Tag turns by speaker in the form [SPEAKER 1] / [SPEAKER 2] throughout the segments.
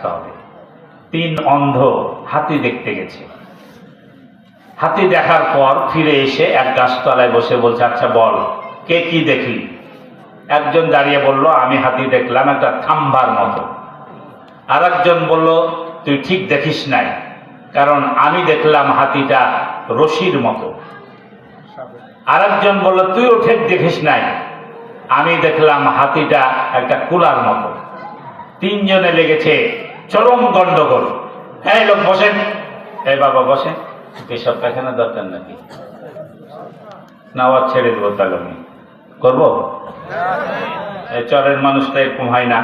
[SPEAKER 1] আসতে হবে তিন অন্ধ হাতি দেখতে গেছে। হাতি দেখার পর ফিরে এসে এক গাছতলায় বসে বলছে আচ্ছা বল, কে কি দেখলি? একজন দাঁড়িয়ে বলল, আমি হাতি দেখলাম একটা থাম্বার মতো। আর একজন বলল, তুই ঠিক দেখিস নাই, কারণ আমি দেখলাম হাতিটা রশির মতো। আরেকজন বলল, তুইও ঠিক দেখিস নাই, আমি দেখলাম হাতিটা একটা কুলার মতো। তিনজনে লেগেছে চরম গন্ডগোল। এই লোক বসেন। এই বাবা বসেন। এসব পায়খানা দরকার নাকি? না আবার ছেড়ে দেবো তাহলে আমি। করব? চরের মানুষটা এরকম হয় না।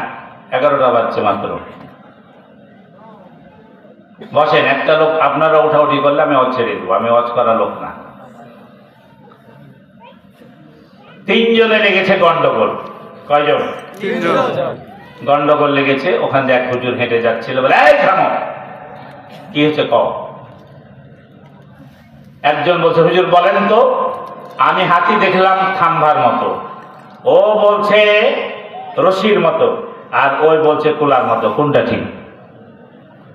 [SPEAKER 1] এগারোটা বাজছে মাত্র। বসেন, একটা লোক আপনারা উঠাউঠি করলে আমি অজ ছেড়ে দেবো। আমি অজ করা লোক না। তিনজনে লেগেছে গন্ডগোল। কয়জন? গন্ডগোল লেগেছে, ওখান দিয়ে এক হুজুর হেঁটে যাচ্ছিল, বলে, এই, থামো। কি হচ্ছে ক একজন বলছে, হুজুর, বলেন তো, আমি হাতি দেখলাম থাম্বার মতো। ও বলছে, রশির মতো, আর ওই বলছে কুলার মতো। কোনটা ঠিক?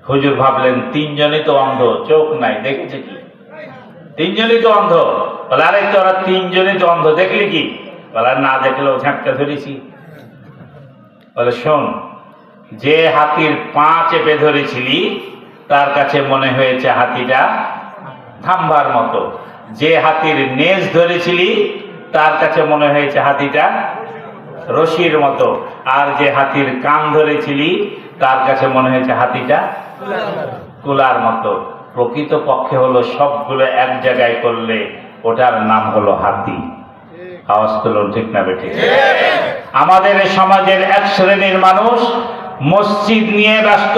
[SPEAKER 1] হুজুর ভাবলেন, তিনজনই তো অন্ধ, চোখ নাই, দেখেছে কি? তিনজনই তো অন্ধ? বলে, আরে, তোরা তিনজনই তো অন্ধ, দেখলি কি? বলে, না, দেখলেও ঝাঁকটা ধরেছি। বলে, শোন, যে হাতির পা চেপে ধরেছিলি, তার কাছে মনে হয়েছে হাতিটা থাম্বার মতো। যে হাতির নেজ ধরেছিলি, তার কাছে মনে হয়েছে হাতিটা রশির মতো। আর যে হাতির কান ধরেছিলি, তার কাছে মনে হয়েছে হাতিটা কুলার মতো। প্রকৃত পক্ষে হলো সবগুলো এক জায়গায় করলে ওটার নাম হলো হাতি। আওয়াজ তুলুন ঠিক না বেঠে আমাদের সমাজের এক শ্রেণির মানুষ মসজিদ নিয়ে ব্যস্ত।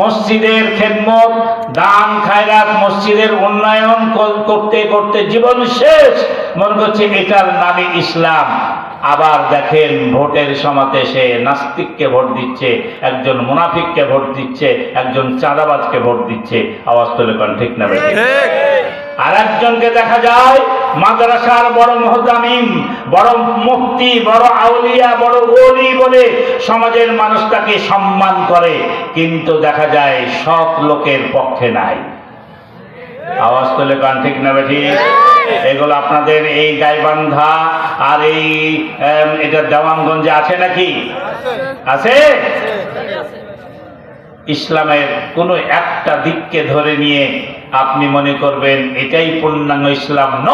[SPEAKER 1] মসজিদের খেদমত দান খায়রাত মসজিদের উন্নয়ন করতে করতে জীবন শেষ। মনে করছে এটার নামে ইসলাম। আবার দেখেন ভোটের সমাতে সে নাস্তিককে ভোট দিচ্ছে একজন মুনাফিককে ভোট দিচ্ছে একজন চাঁদাবাজকে ভোট দিচ্ছে। আওয়াজ তুলে কোন ঠিক না আর একজনকে দেখা যায় মাদ্রাসার বড় মহতামিম, বড় মুক্তি বড় আউলিয়া, বড় ওলি বলে সমাজের মানুষ তাকে সম্মান করে, কিন্তু দেখা যায় সৎ লোকের পক্ষে নাই। আওয়াজ তুলে কান ঠিক না বেঠি? এগুলো আপনাদের এই গাইবান্ধা আর এই এটা দেওয়ানগঞ্জে আছে নাকি? আছে? ইসলামের কোনো একটা দিককে ধরে নিয়ে আপনি মনে করবেন এটাই পূর্ণাঙ্গ ইসলাম, ন।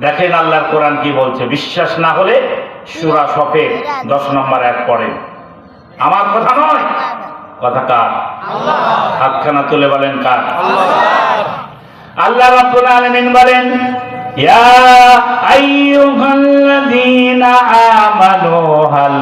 [SPEAKER 1] দেখেন আল্লাহর কোরআন কি বলছে, বিশ্বাস না হলে সুরা সফে দশ নম্বর এক পড়েন। আমার কথা নয়। কথা কার? হাতখানা তুলে বলেন কার? আল্লাহ রব্বুল আলামিন বলেন, ইয়া আইয়ুহাল্লাযীনা আমানু হাল